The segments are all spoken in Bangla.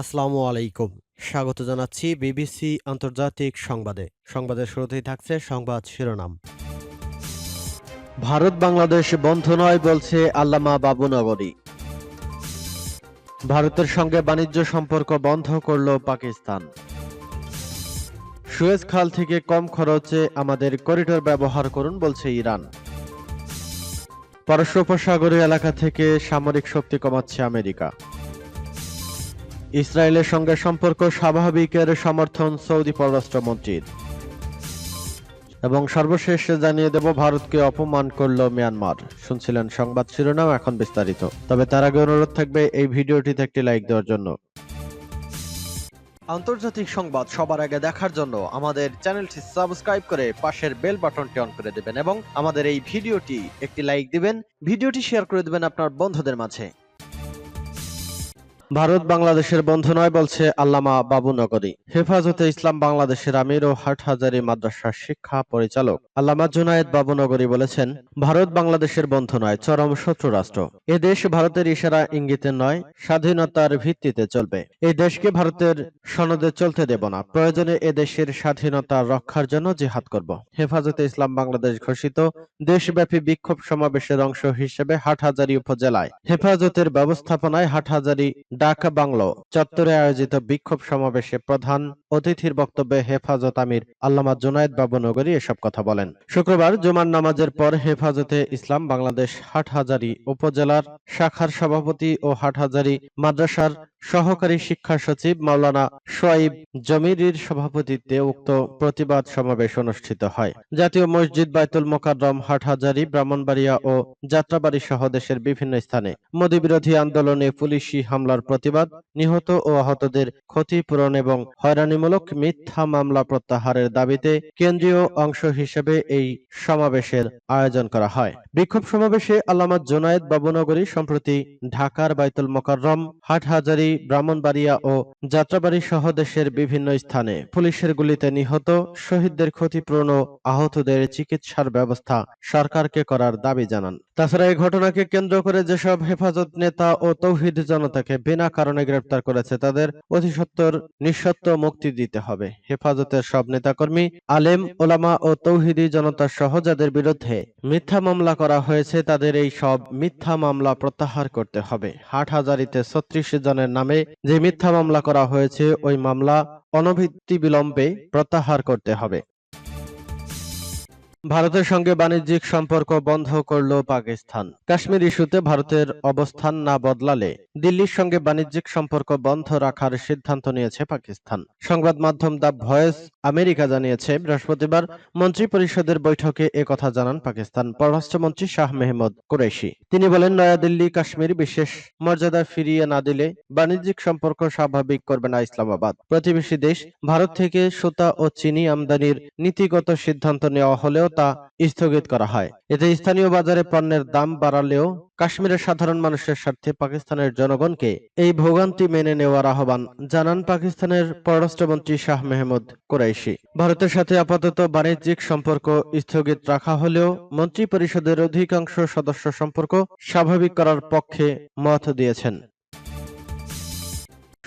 আসসালামু আলাইকুম। স্বাগত জানাচ্ছি বিবিসি আন্তর্জাতিক সংবাদে। সংবাদের শুরুতেই থাকছে সংবাদ শিরোনাম। ভারত বাংলাদেশ বন্ধ নয় বলছে আল্লামা বাবুনগরী ভারতের সঙ্গে বাণিজ্য সম্পর্ক বন্ধ করল পাকিস্তান। সুয়েজ খাল থেকে কম খরচে আমাদের করিডোর ব্যবহার করুন বলছে ইরান। পারস্য উপসাগরীয় এলাকা থেকে সামরিক শক্তি কমাচ্ছে আমেরিকা। ইসরায়েলের সঙ্গে সম্পর্ক স্বাভাবিকের সমর্থন সৌদি পররাষ্ট্রমন্ত্রীর। এবং সর্বশেষ জানিয়ে দেব, ভারতকে অপমান করল মিয়ানমার। শুনছিলেন সংবাদ শিরোনাম, এখন বিস্তারিত। তবে তার আগে অনুরোধ থাকবে, এই ভিডিওটিতে একটি লাইক দেওয়ার জন্য। আন্তর্জাতিক সংবাদ সবার আগে দেখার জন্য আমাদের চ্যানেলটি সাবস্ক্রাইব করে পাশের বেল বাটনটি অন করে দেবেন এবং আমাদের এই ভিডিওটি একটি লাইক দিবেন। ভিডিওটি শেয়ার করে দেবেন আপনার বন্ধুদের মাঝে। ভারত বাংলাদেশের বন্ধু নয় বলছে আল্লামা বাবুনগরী হেফাজতে ইসলাম বাংলাদেশের আমির ও হাটহাজারী মাদ্রাসার শিক্ষা পরিচালক আল্লামা জুনায়েদ বাবুনগরী বলেছেন, ভারত বাংলাদেশের বন্ধু নয়, চরম শত্রু রাষ্ট্র। এ দেশ ভারতের ইশারা ইঙ্গিতে নয়, স্বাধীনতার ভিত্তিতে চলবে। এই দেশকে ভারতের সনদে চলতে দেব না। প্রয়োজনে এ দেশের স্বাধীনতা রক্ষার জন্য জিহাদ করব। হেফাজতে ইসলাম বাংলাদেশ ঘোষিত দেশব্যাপী বিক্ষোভ সমাবেশের অংশ হিসেবে হাটহাজারী উপজেলায় হেফাজতের ব্যবস্থাপনায় হাটহাজারী ঢাকা বাংলো চত্বরে আয়োজিত বিক্ষোভ সমাবেশে প্রধান অতিথির বক্তব্যে হেফাজত আমির আল্লামা জুনায়েদ বাবু নগরী এসব কথা বলেন। শুক্রবার জুমার নামাজের পর হেফাজতে ইসলাম বাংলাদেশ হাটহাজারী উপজেলার শাখার সভাপতি ও হাটহাজারী মাদ্রাসার সহকারী শিক্ষা সচিব মাওলানা সোয়াইব জমিরির সভাপতিত্বে উক্ত প্রতিবাদ সমাবেশ অনুষ্ঠিত হয়। জাতীয় মসজিদ বাইতুল মোকাররম, হাটহাজারী, ব্রাহ্মণবাড়িয়া ও যাত্রাবাড়ি সহ দেশের বিভিন্ন স্থানে মোদী বিরোধী আন্দোলনে পুলিশি হামলার প্রতিবাদ, নিহত ও আহতদের ক্ষতিপূরণ এবং হয়রানিমূলক মিথ্যা মামলা প্রত্যাহারের দাবিতে কেন্দ্রীয় অংশ হিসেবে এই সমাবেশের আয়োজন করা হয়। বিক্ষোভ সমাবেশে আল্লামা জোনায়েদ বাবুনগরী সম্প্রতি ঢাকার বাইতুল মোকাররম, হাটহাজারী ব্রাহ্মণবাড়িয়া ও যাত্রাবাড়ি সহ দেশের বিভিন্ন স্থানে পুলিশের গুলিতে নিহত, শহীদদের ক্ষতিপূরণ ও আহতদের চিকিৎসার ব্যবস্থা সরকারকে করার দাবি জানান। তাছাড়া এই ঘটনাকে কেন্দ্র করে যেসব হেফাজত নেতা ও তৌহিদ জনতাকে বিনা কারণে গ্রেপ্তার করেছে, তাদের অতি সত্বর নিঃসত্ব মুক্তি দিতে হবে। হেফাজতের সব নেতাকর্মী, আলেম, ওলামা ও তৌহিদি জনতা সহ যাদের বিরুদ্ধে মিথ্যা মামলা করা হয়েছে, তাদের এই সব মিথ্যা মামলা প্রত্যাহার করতে হবে। হাটহাজারিতে ছত্রিশ জনের নামে যে মিথ্যা মামলা করা হয়েছে ওই মামলা অনভিত্তি বিলম্বে প্রত্যাহার করতে হবে। ভারতের সঙ্গে বাণিজ্যিক সম্পর্ক বন্ধ করল পাকিস্তান। কাশ্মীর ইস্যুতে ভারতের অবস্থান না বদলালে দিল্লির সঙ্গে বাণিজ্যিক সম্পর্ক বন্ধ রাখার সিদ্ধান্ত নিয়েছে পাকিস্তান। সংবাদ মাধ্যম দ্য ভয়েস আমেরিকা জানিয়েছে, বৃহস্পতিবার মন্ত্রী পরিষদের বৈঠকে কথা জানান পাকিস্তান পররাষ্ট্রমন্ত্রী শাহ মেহমুদ কুরেশি। তিনি বলেন, নয়াদিল্লি, কাশ্মীর বিশেষ মর্যাদা ফিরিয়ে না দিলে বাণিজ্যিক সম্পর্ক স্বাভাবিক করবে না ইসলামাবাদ। প্রতিবেশী দেশ ভারত থেকে সুতা ও চিনি আমদানির নীতিগত সিদ্ধান্ত নেওয়া হলেও তা স্থগিত করা হয়। এতে স্থানীয় বাজারে পণ্যের দাম বাড়ালেও কাশ্মীরের সাধারণ মানুষের স্বার্থে পাকিস্তানের জনগণকে এই ভোগান্তি মেনে নেওয়ার আহ্বান জানান পাকিস্তানের পররাষ্ট্রমন্ত্রী শাহ মেহমুদ কুরাইশি। ভারতের সাথে আপাতত বাণিজ্যিক সম্পর্ক স্থগিত রাখা হলেও মন্ত্রী পরিষদের অধিকাংশ সদস্য সম্পর্ক স্বাভাবিক করার পক্ষে মত দিয়েছেন।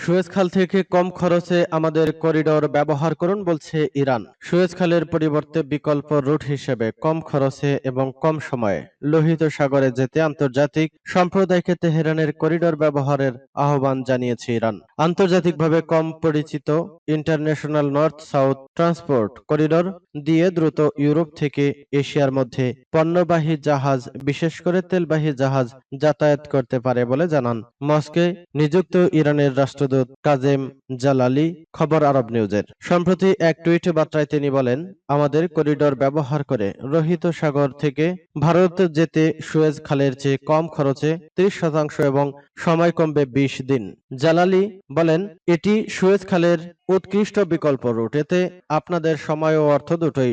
সুয়েজ খাল থেকে কম খরচে আমাদের করিডোর ব্যবহার করুন, বলছে ইরান। সুয়েজ খালের পরিবর্তে বিকল্প রুট হিসেবে কম খরচে এবং কম সময়ে লোহিত সাগরে যেতে আন্তর্জাতিক সম্প্রদায়কে তেহরানের করিডোর ব্যবহারের আহ্বান জানিয়েছে ইরান। আন্তর্জাতিকভাবে কম পরিচিত international north south transport corridor দিয়ে দ্রুত ইউরোপ থেকে এশিয়ার মধ্যে পণ্যবাহী জাহাজ, বিশেষ করে তেলবাহী জাহাজ, যাতায়াত করতে পারে বলে জানান। মস্কে নিযুক্ত ইরানের রাষ্ট্রদূত কাজেম জালালি খবর আরব নিউজের। সম্প্রতি এক টুইট বার্তায় তিনি বলেন, আমাদের করিডোর ব্যবহার করে রোহিত সাগর থেকে ভারত যেতে সুয়েজ খালের চেয়ে কম খরচে ত্রিশ শতাংশ এবং সময় কমবে বিশ দিন। জালালি বলেন, এটি সুয়েজ খালের উৎকৃষ্ট বিকল্প রুট এতে আপনাদের সময় ও অর্থ দুটোই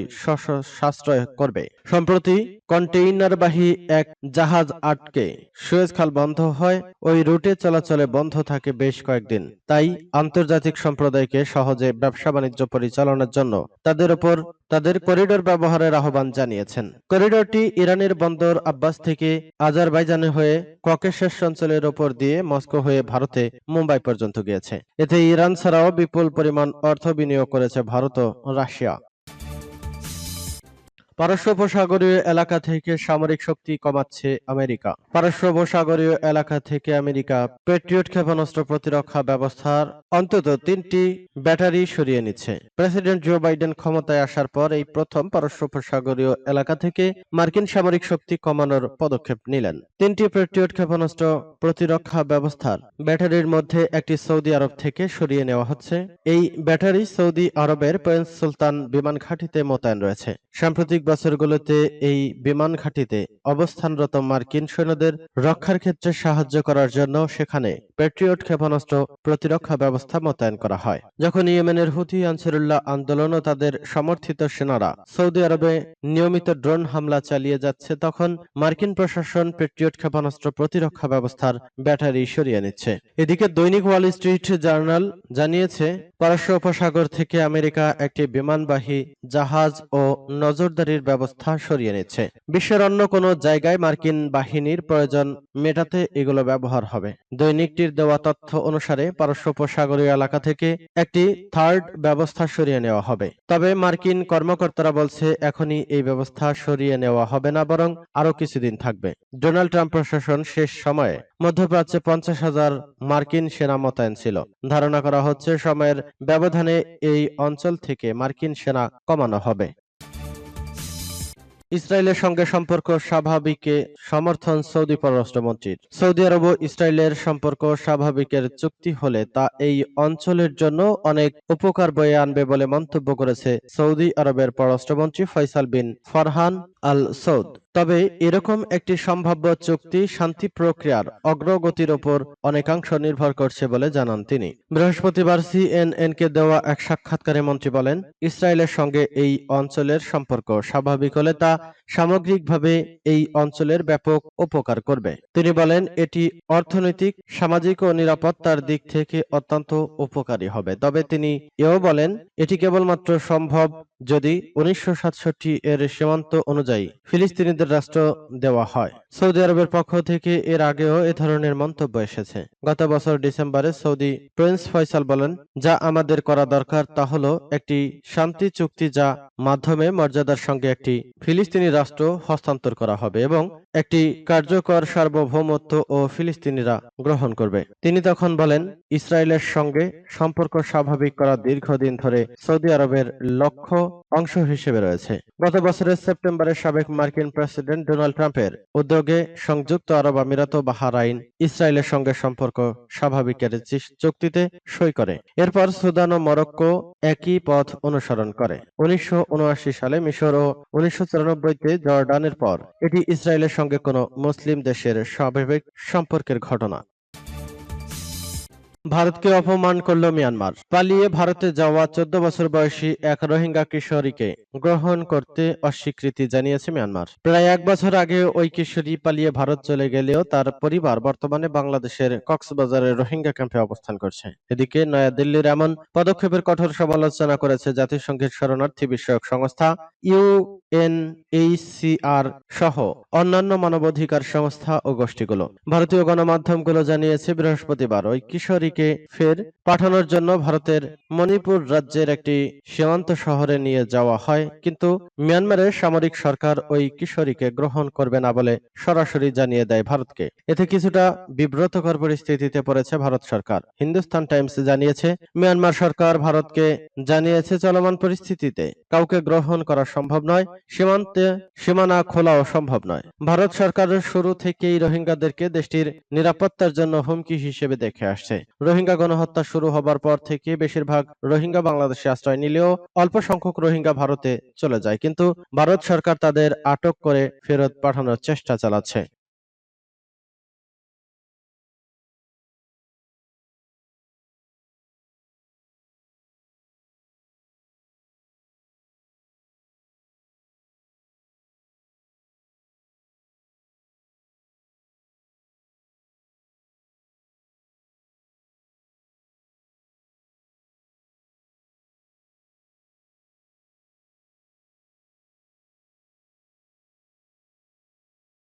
সাশ্রয় করবে। সম্প্রতি কন্টেইনারবাহী এক জাহাজ আটকে সুয়েজ খাল বন্ধ হয়। ওই রুটে চলাচলে বন্ধ থাকে বেশ কয়েকদিন। তাই আন্তর্জাতিক সম্প্রদায়কে সহজে ব্যবসা বাণিজ্য পরিচালনার জন্য তাদের উপর তাদের করিডোর ব্যবহারের আহ্বান জানিয়েছেন। করিডোরটি ইরানের বন্দর আব্বাস থেকে আজারবাইজানে হয়ে ককেশাস অঞ্চলের ওপর দিয়ে মস্কো হয়ে ভারতে মুম্বাই পর্যন্ত গিয়েছে। এতে ইরান ছাড়াও বিপুল পরিমাণ অর্থ বিনিয়োগ করেছে ভারত ও রাশিয়া। পারস্য উপসাগরীয় এলাকা থেকে সামরিক শক্তি কমাচ্ছে আমেরিকা। পারস্য উপসাগরীয় এলাকা থেকে আমেরিকা পেট্রিয়ট ক্ষেপণাস্ত্র প্রতিরক্ষা ব্যবস্থার অন্তত তিনটি ব্যাটারি সরিয়ে নিচ্ছে। প্রেসিডেন্ট জো বাইডেন ক্ষমতায় আসার পর এই প্রথম পারস্য উপসাগরীয় এলাকা থেকে মার্কিন সামরিক শক্তি কমানোর পদক্ষেপ নিলেন। তিনটি পেট্রিয়ট ক্ষেপণাস্ত্র প্রতিরক্ষা ব্যবস্থার ব্যাটারির মধ্যে একটি সৌদি আরব থেকে সরিয়ে নেওয়া হচ্ছে। এই ব্যাটারি সৌদি আরবের প্রিন্স সুলতান বিমান ঘাঁটিতে মোতায়েন রয়েছে। সাম্প্রতিক বছরগুলোতে এই বিমান ঘাঁটিতে অবস্থানরত মার্কিন সৈন্যদের রক্ষার ক্ষেত্রে সাহায্য করার জন্য সেখানে প্যাট্রিয়ট ক্ষেপণাস্ত্র প্রতিরক্ষা ব্যবস্থা মোতায়েন করা হয়। যখন ইয়েমেনের হুথি আনসারুল্লাহ আন্দোলন ও তাদের সমর্থিত সেনারা সৌদি আরবে নিয়মিত ড্রোন হামলা চালিয়ে যাচ্ছে, তখন মার্কিন প্রশাসন প্যাট্রিয়ট ক্ষেপণাস্ত্র প্রতিরক্ষা ব্যবস্থার ব্যাটারি সরিয়ে নিচ্ছে। এদিকে দৈনিক ওয়াল স্ট্রিট জার্নাল জানিয়েছে, পারস্য উপসাগর থেকে আমেরিকা একটি বিমানবাহী জাহাজ ও নজরদারির ব্যবস্থা সরিয়ে নিচ্ছে। বিশ্বের অন্য কোনো জায়গায় মার্কিন বাহিনীর প্রয়োজন মেটাতে এগুলো ব্যবহার হবে। দৈনিকটির দেওয়া তথ্য অনুসারে পারস্য উপসাগরীয় এলাকা থেকে একটি থার্ড ব্যবস্থা সরিয়ে নেওয়া হবে। তবে মার্কিন কর্মকর্তারা বলছে, এখনই এই ব্যবস্থা সরিয়ে নেওয়া হবে না, বরং আরও কিছুদিন থাকবে। ডোনাল্ড ট্রাম্প প্রশাসন শেষ সময়ে মধ্যপ্রাচ্যে পঞ্চাশ হাজার মার্কিন সেনা মোতায়েন ছিল। ধারণা করা হচ্ছে, সময়ের ব্যবধানে এই অঞ্চল থেকে মার্কিন সেনা কমানো হবে। ইসরায়েলের সঙ্গে সম্পর্ক স্বাভাবিকে সমর্থন সৌদি পররাষ্ট্রমন্ত্রীর। সৌদি আরব ও ইসরায়েলের সম্পর্ক স্বাভাবিকের চুক্তি হলে তা এই অঞ্চলের জন্য অনেক উপকার বয়ে আনবে বলে মন্তব্য করেছে সৌদি আরবের পররাষ্ট্রমন্ত্রী ফয়সাল বিন ফরহান। আল সৌদ তবে এরকম একটি সম্ভাব্য চুক্তি শান্তি প্রক্রিয়ার অগ্রগতির ওপর অনেকাংশ নির্ভর করছে বলে জানান তিনি। বৃহস্পতিবার সিএনএন কে দেওয়া এক সাক্ষাৎকারে মন্ত্রী বলেন, ইসরায়েলের সঙ্গে এই অঞ্চলের সম্পর্ক স্বাভাবিক হলে তা সামগ্রিকভাবে এই অঞ্চলের ব্যাপক উপকার করবে। তিনি বলেন, এটি অর্থনৈতিক, সামাজিক ও নিরাপত্তার দিক থেকে অত্যন্ত উপকারী হবে। তবে তিনি এও বলেন, এটি কেবলমাত্র সম্ভব যদি উনিশশো সাতষট্টি এর সীমান্ত অনুযায়ী ফিলিস্তিনিদের রাষ্ট্র দেওয়া হয়। সৌদি আরবের পক্ষ থেকে এর আগেও এ ধরনের মন্তব্য এসেছে। গত বছর ডিসেম্বরে সৌদি প্রিন্স ফয়সাল বলেন, যা আমাদের করা দরকার তা হল একটি শান্তি চুক্তি যা মাধ্যমে মর্যাদার সঙ্গে একটি ফিলিস্তিনি রাষ্ট্র হস্তান্তর করা হবে এবং একটি কার্যকর সার্বভৌমত্ব ও ফিলিস্তিনিরা গ্রহণ করবে। তিনি তখন বলেন, ইসরায়েলের সঙ্গে সম্পর্ক স্বাভাবিক করা দীর্ঘদিন ধরে সৌদি আরবের লক্ষ্য অংশ হিসেবে রয়েছে। গত বছরের সেপ্টেম্বরে সাবেক মার্কিন প্রেসিডেন্ট ডোনাল্ড ট্রাম্পের উদ্যোগে সংযুক্ত আরব আমিরাত ও বাহারাইন ইসরায়েলের সঙ্গে সম্পর্ক স্বাভাবিকের চুক্তিতে সই করে। এরপর সুদান ও মরক্কো একই পথ অনুসরণ করে। উনিশশো উনআশি সালে মিশর ও উনিশশো তে জর্ডানের পর এটি ইসরায়েলের সঙ্গে কোনো মুসলিম দেশের স্বাভাবিক সম্পর্কের ঘটনা। ভারতকে অপমান করল মিয়ানমার। পালিয়ে ভারতে যাওয়া চোদ্দ বছর বয়সী এক রোহিঙ্গা কিশোরীকে গ্রহণ করতে অস্বীকৃতি জানিয়েছে মিয়ানমার। প্রায় এক বছর আগে ওই কিশোরী পালিয়ে ভারত চলে গেলেও তার পরিবার বর্তমানে বাংলাদেশের কক্সবাজারের রোহিঙ্গা ক্যাম্পে অবস্থান করছে। এদিকে নয়াদিল্লির এমন পদক্ষেপের কঠোর সমালোচনা করেছে জাতিসংঘের শরণার্থী বিষয়ক সংস্থা ইউ এন ইউএনএইচসিআর সহ অন্যান্য মানবাধিকার সংস্থা ও গোষ্ঠীগুলো। ভারতীয় গণমাধ্যমগুলো জানিয়েছে বৃহস্পতিবার ওই কিশোরীকে ফের পাঠানোর জন্য ভারতের মণিপুর রাজ্যের একটি সীমান্ত শহরে নিয়ে যাওয়া হয়। কিন্তু মিয়ানমারের সামরিক সরকার ওই কিশোরীকে গ্রহণ করবে না বলে সরাসরি জানিয়ে দেয় ভারতকে। এতে কিছুটা বিব্রতকর পরিস্থিতিতে পড়েছে ভারত সরকার। হিন্দুস্তান টাইমস জানিয়েছে, মিয়ানমার সরকার ভারতকে জানিয়েছে চলমান পরিস্থিতিতে। কাউকে গ্রহণ করা সম্ভব নয়, সীমান্তে সীমানা খোলাও সম্ভব নয়। ভারত সরকার শুরু থেকেই রোহিঙ্গাদেরকে দেশটির নিরাপত্তার জন্য হুমকি হিসেবে দেখে আসছে। রোহিঙ্গা গণহত্যা শুরু হবার পর থেকে বেশিরভাগ রোহিঙ্গা বাংলাদেশে আশ্রয় নিলেও অল্প সংখ্যক রোহিঙ্গা ভারতে চলে যায়। কিন্তু ভারত সরকার তাদের আটক করে ফেরত পাঠানোর চেষ্টা চালাচ্ছে।